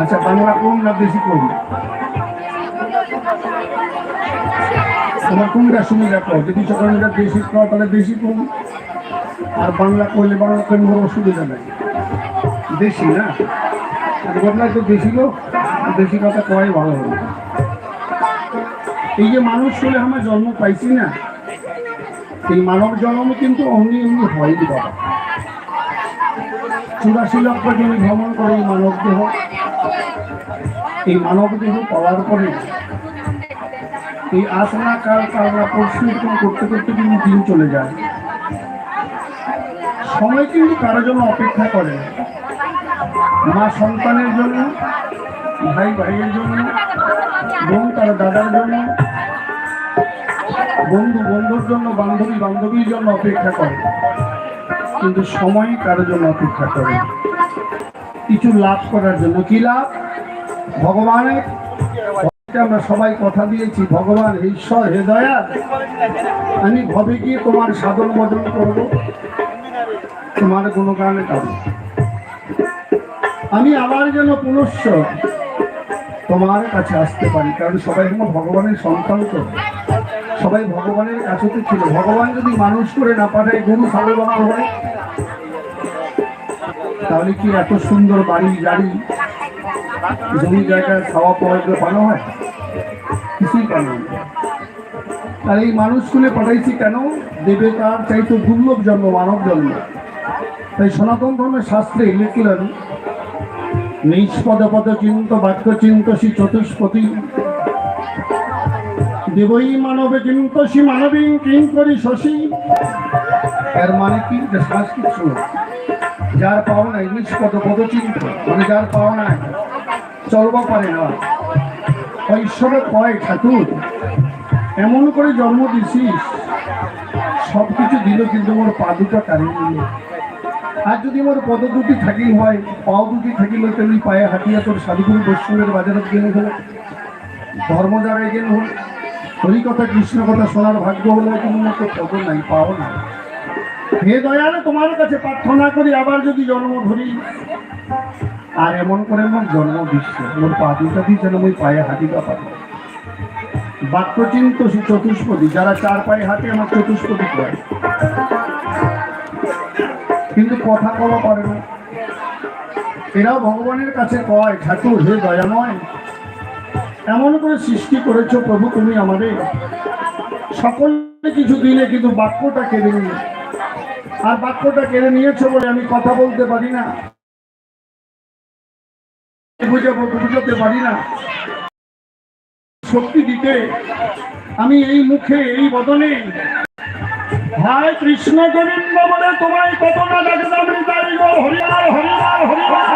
আচ্ছা বাংলা কোন না বেশি কোন? তোমার কোনটা সুবিধা কর যদি এটা বেশি কর তাহলে বেশি কোন? আর বাংলা করলে বাংলা কোনো অসুবিধা নাই। দেশি না? আর বদলায় তো দেশি লোক, দেশি কথা কয় ভালো হবে। এই যে মানুষ হলে আমরা জন্ম পাইছি না, এই মানব জন্ম কিন্তু অমনি এমনি হয়নি বাবা। চুরাশি লক্ষ জন ভ্রমণ করে এই মানব দেহ। এই মানব দেহ পাওয়ার পরে এই আসনা কাল কালরা পরশু এরকম করতে করতে কিন্তু দিন চলে যায়। সময় কিন্তু কারোর জন্য অপেক্ষা করে না। মা সন্তানের জন্য, ভাই ভাইয়ের জন্য, বোন তার দাদার জন্য, বন্ধু বন্ধুর জন্য, বান্ধবী বান্ধবীর জন্য অপেক্ষা করে। কিন্তু সময় কারোর জন্য অপেক্ষা করে কিছু লাভ করার জন্য কি লাভ? ভগবানের আমরা সবাই কথা দিয়েছি, ভগবান ঈশ্বর, হে দয়া আমি ভবে গিয়ে তোমার সাধন বদন করব। তোমার কোনো কারণে কারণ আমি আবার যেন পুনশ্চ তোমার কাছে আসতে পারি, কারণ সবাই যেন ভগবানের সন্তান তো। সবাই ভগবানের কাছে তো ছিল। ভগবান যদি মানুষ করে না পাঠায়, গরু সালে বানানো হয়। তাহলে কি এত সুন্দর বাড়ি, গাড়ি, জমি জায়গায় খাওয়া পাওয়া পানো হয়? কিছুই পানো। আর এই মানুষগুলো পাঠাইছি কেন? দেবে তার চাইতো দুর্লভ জন্ম, মানব জন্ম। তাই সনাতন ধর্মের শাস্ত্রে লিখলেন নিষ্পদ পদ চিন্ত বাক্য চিন্ত শ্রী চতুষ্পতি দেবই মানবে চিন্তসী মানবী কিং করি শশী। এর মানে কি? যে সংস্কৃত যার পাওয়া নাই নিষ্পদ পদ চিন্ত মানে যার পাওয়া নাই, চলবা পারে না। ওই ঈশ্বরে কয়, ঠাকুর, এমন করে জন্ম দিছিস সব কিছু দিল কিন্তু মোর পা দুটো নিল আর যদি মোর পদ দুটি থাকি হয়, পাও দুটি থাকিল, তেমনি পায়ে হাঁটিয়া তোর সাধুগুরু বৈষ্ণবের বাজারত গেলে হলো। ধর্ম জায়গায় গেলে হলো। হরি কথা কৃষ্ণ কথা শোনার ভাগ্য হলে কিন্তু মোর তো পদ নাই, পাও না হে দয়ালে, তোমার কাছে প্রার্থনা করি, আবার যদি জন্ম ধরি। আর এমন করে মোর জন্ম বিশ্ব মোর পা দুটা দিয়ে যেন মই পায়ে হাঁটিটা পারি। বাক্যচিন্ত চতুষ্পদী, যারা চার পায়ে হাঁটে, আমার চতুষ্পদী কয়? কিন্তু কথা কওয়া পারে না। এরাও ভগবানের কাছে কয়, ঠাকুর, হে দয়াময়, এমন করে সৃষ্টি করেছ প্রভু তুমি আমাদের। সকলকে কিছু দিলে কিন্তু বাক্যটা কেড়ে নিলে। আর বাক্যটা কেড়ে নিয়েছো বলে আমি কথা বলতে পারি না। বুঝাবো, বুঝাতে পারি না। শক্তি দিতে আমি এই মুখে, এই বদনে হায় কৃষ্ণ গোবিন্দ বলে তোমায় কত না ডাকে আমি তাই গো হরিবার হরিবার হরিবার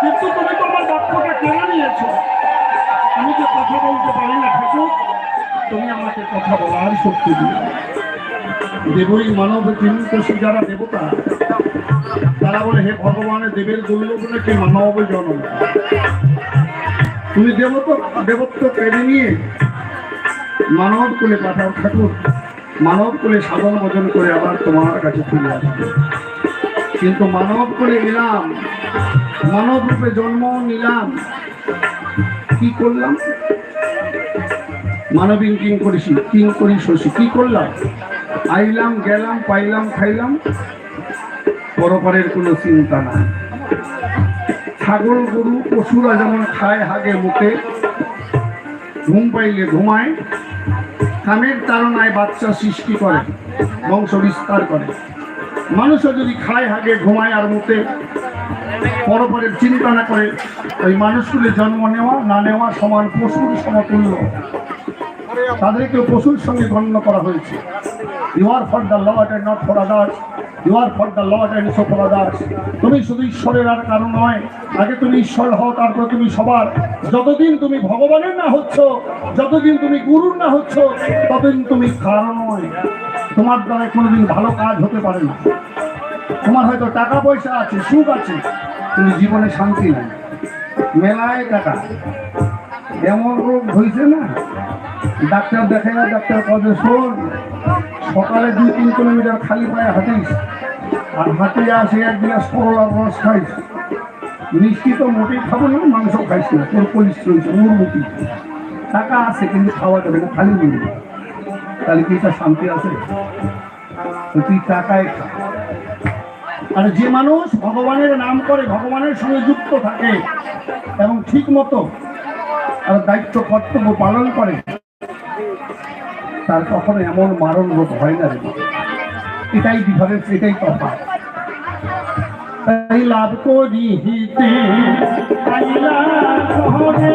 কিন্তু তুমি তোমার বাক্যটা কেড়ে নিয়েছো। আমি যে কথা বলতে পারি না, ঠাকুর, তুমি আমাকে কথা বলার শক্তি দিও। দেবই মানব কিন্তু সে যারা দেবতা, তারা বলে, হে ভগবানের দেবের দুর্লভ নাকি মানব জন্ম? তুমি দেবত, দেবত্ব কেড়ে নিয়ে মানব কুলে পাঠাও ঠাকুর। মানব কুলে সাধন ভোজন করে আবার তোমার কাছে ফিরে আসবে। কিন্তু মানব কুলে এলাম মানব রূপে জন্ম নিলাম। কি করলাম? মানবিক কিং করিস কিং করি শশী, কি করলাম? আইলাম, গেলাম, পাইলাম, খাইলাম। পরপারের কোনো চিন্তা নাই। ছাগল, গরু পশুরা যেমন খায় হাগে মুখে। ঘুম পাইলে ঘুমায়। কামের তাড়নায় বাচ্চা সৃষ্টি করে, বংশ বিস্তার করে। মানুষও যদি খায়, হাগে, ঘুমায় আর মুখে পরপরের চিন্তা না করে, ওই মানুষগুলি জন্ম নেওয়া, না নেওয়া সমান পশুর সমতুল্য। তাদেরকে পশুর সঙ্গে গণ্য করা হয়েছে। You are for the Lord and not for others you are for the Lord and so for others. তুমি শুধু ঈশ্বরের আর কারণ নয়, আগে তুমি ঈশ্বর হও, তারপর তুমি সবার। যতদিন তুমি ভগবানের না হচ্ছ, যতদিন তুমি গুরুর না হচ্ছ, ততদিন তুমি কারণ নয়। তোমার দ্বারা কোনোদিন ভালো কাজ হতে পারে না। তোমার হয়তো টাকা পয়সা আছে, সুখ আছে, কিন্তু জীবনে শান্তি নাই। মেলায় টাকা। এমন রোগ হয়েছে না? ডাক্তার দেখে না ডাক্তার কবে শোন। সকালে দুই, তিন কিলোমিটার খালি পায়ে হাঁটিস। আর হাঁটিয়ে আসে এক গ্লাস করলার রস খাইস। মিষ্টি তো মোটেই খাব না, মাংস খাইস না, তোর পরিশ্রম মুরমুটি টাকা আছে, কিন্তু খাওয়া যাবে না, খালি মিলবে তাহলে কি তার শান্তি আছে? তুই টাকায় খা। আর যে মানুষ ভগবানের নাম করে, ভগবানের সঙ্গে যুক্ত থাকে এবং ঠিক মতো আর দায়িত্ব, কর্তব্য পালন করে তার কখনো এমন মারণ রোগ হয় না এটাই ডিফারেন্স এটাই কথা তাই লাভ করি শহরে।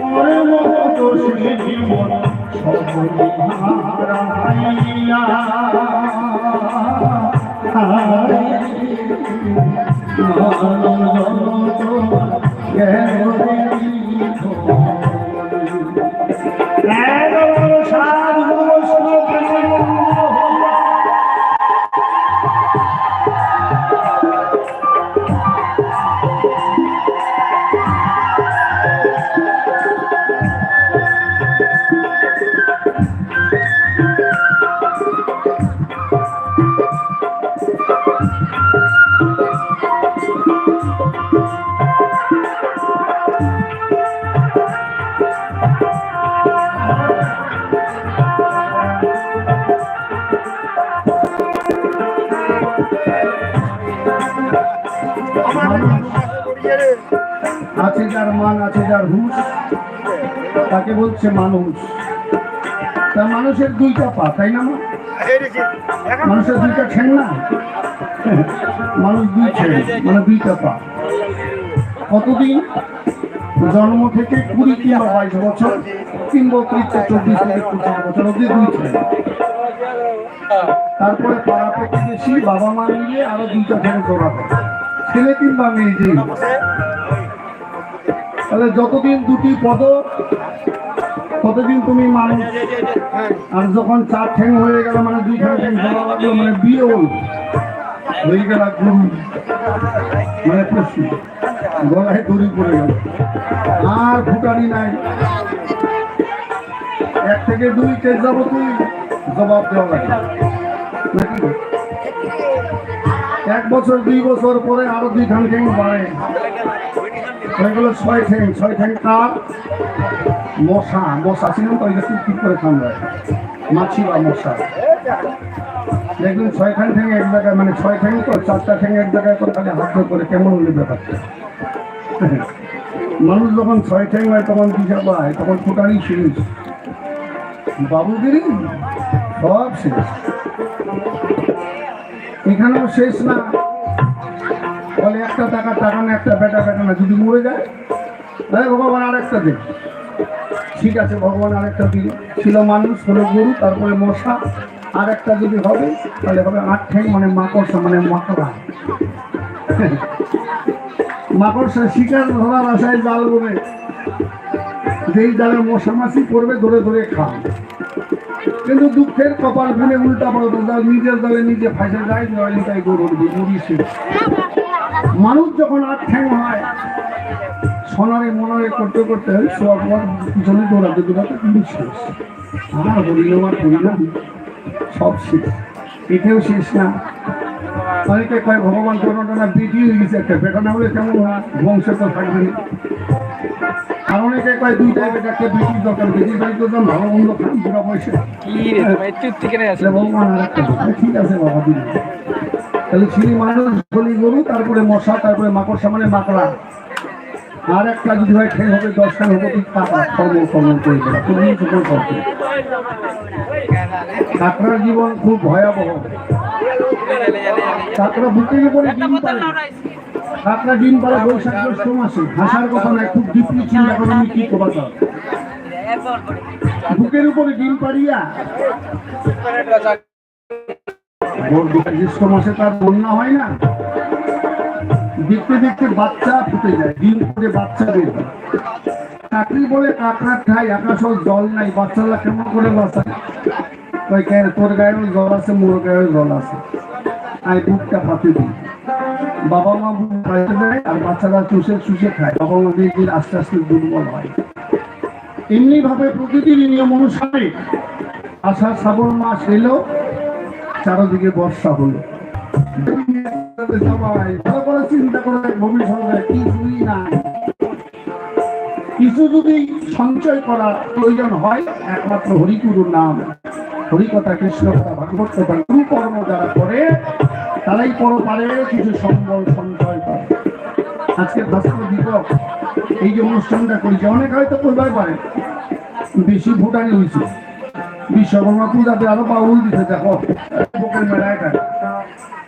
পরম দোষী মন সকলে হারাইয়া আছে যার মান আছে যার হুশ তাকে বলছে মানুষ। তা মানুষের দুইটা পা তাই না মানুষের দুইটা ঠেং না মানুষ ঠেং মানে দুইটা পা। কতদিন? জন্ম থেকে কুড়ি কিংবা বাইশ বছর কিংবা অতিরিক্ত চব্বিশ থেকে পঁচিশ বছর অব্দি দুই ঠেং তারপরে পাড়া প্রতিবেশী বাবা মা মিলে আরও দুইটা ঠেং জোড়াবে ছেলে কিংবা মেয়ে হোক। তাহলে যতদিন দুটি পদ, ততদিন তুমি মানুষ। আর যখন চার ঠ্যাং হয়ে গেল মানে দুই ঠ্যাং ঠ্যাং ধরা লাগল মানে বিয়ে হল। হয়ে গেল মানে পশু গলায় দড়ি পড়ে গেল। আর ফুটানি নাই। এক থেকে দুই কেস যাব তুই জবাব দেওয়া নাকি? এক বছর, দুই বছর পরে আরও দুই ঠ্যাং ঠ্যাং বাড়ে ছয় ঠ্যাং। ছয় ঠ্যাং কার? মশা। মশা ছিলেন তো ঠিক করে কামড়ায়। মাছি বা মশা। দেখবেন ছয় ঠ্যাং ঠ্যাং এক জায়গায় মানে ছয় ঠ্যাং তো, চারটা ঠ্যাং এক জায়গায় করে খালি হাত করে কেমন হলে ব্যাপারটা? মানুষ যখন ছয় ঠ্যাং হয়, তখন দিশা পায় তখন ফোটারই শেষ। বাবুগিরি, সব শেষ। এখানেও শেষ না। বলে একটা টাকা টাকা না একটা বেটা বেটা না যদি মরে যায়, তাহলে ভগবান আরেকটা দেবে ঠিক আছে, ভগবান আরেকটা দিল ছিল মানুষ, হলো গরু, তারপরে মশা। আর একটা যদি হবে, তাহলে হবে আট মানে মাকড়সা মানে মাকড়া মাকড়সা শিকার ধরার আশায় জাল বলে। যেই জালে মশা মাছি পড়বে, ধরে ধরে খাও কিন্তু দুঃখের কপাল ফেলে উল্টা পড়ে জাল, নিজের দলে নিজে ফাঁসে যায় জয়নিতাই গরুর মুড়ি শেষ মানুষ যখন আট ঠ্যাং হয়, সোনারে মনারে করতে করতে সব পিছনে দৌড়াতে দৌড়াতে কিন্তু শেষ। আমার হরিনাম আর সব শেষ। এটাও শেষ না। অনেকে কয় ভগবান কোনোটা বেটি হয়ে গেছে একটা। বেটা না হলে কেমন বংশ তো থাকবে আর অনেকে কয় দুইটা বেটা একটা বেটির দরকার বেটির বাড়ি তো যেন ভালো মন্দ খান পুরো পয়সা। কি রে ভাই তুই থেকে আছে তাহলে ভগবান আর একটা বেটা। ঠিক আছে বাবা দিন তাহলে ছিলি মানুষ বলি গরু তারপরে মশা তারপরে মাকড় সামনে মাকড়া। আর একটা যদি হয়, খেয়ে হবে দশটা হবে জীবন খুব ভয়াবহ। বুকের উপরে ডিম পারে। ডিম পারে বৈশাখ জ্যৈষ্ঠ মাসে। হাসার কথা নয়, খুব ডিপলি চিন্তা করে আমি কি করবা বুকের উপরে ডিম পারিয়া জ্যৈষ্ঠ মাসে তার বন্যা হয় না? দেখতে দেখতে বাচ্চা ফুটে যায় ডিম ফুটে বাচ্চা বের। কাকড়ি বলে কাকড়ার ঠাই আকাশ জল নাই, বাচ্চারা কেমন করে বাঁচায়? কেন, তোর গায়েও জল আছে, মোর গায়েও জল আছে। আই বুকটা ফাতে দিই। বাবা মা বুক খাইতে দেয় আর বাচ্চারা চুষে চুষে খায়। বাবা মা দিন আস্তে আস্তে দুর্বল হয়। এমনি ভাবে প্রকৃতির নিয়ম অনুসারে আষাঢ় শ্রাবণ মাস এলো, চারদিকে বর্ষা হলো। করে করে কিছু যদি সঞ্চয় করার প্রয়োজন হয়, একমাত্র হরিগুরুর নাম। হরিকথা কৃষ্ণ ভাগবত কর্ম যারা করে, তারাই পরপারে কিছু সম্বল সঞ্চয় করে। আজকে ভাস্কর দীপক এই যে অনুষ্ঠানটা করেছে, অনেক হয়তো করবার পারে। বেশি ভুটানি হয়েছে। বিশ্বকর্মা পূজাতে আরও পাউল দিতে দেখো। মেলায়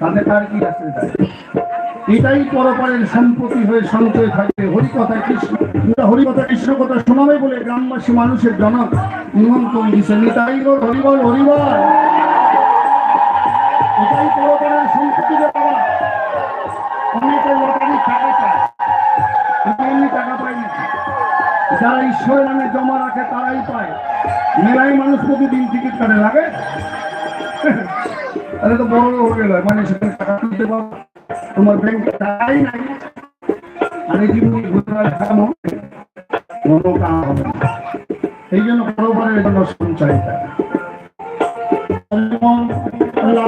তাদের তার কি আছে? এটা? এটাই পরপরের সম্পত্তি হয়ে সঞ্চয় থাকবে হরিকথা কৃষ্ণ। হরিকথা কৃষ্ণ কথা শোনাবে বলে গ্রামবাসী মানুষের জনক নিমন্ত্রণ দিছে নিতাই গো হরিবল হরিবল। যারা ঈশ্বরের নামে জমা রাখে তারাই পায়। মেলায় মানুষ প্রতিদিন টিকিট কাটে, লাগে? তাহলে তো বড় হোটেল হয় মানে সেখানে টাকা তুলতে পারো। তোমার ব্যাংকে টাকাই নাই। আমি কি গুজরাট খামো কোনো কাম হবে এই জন্য পরোপরের জন্য সঞ্চয়টা। আল্লাহ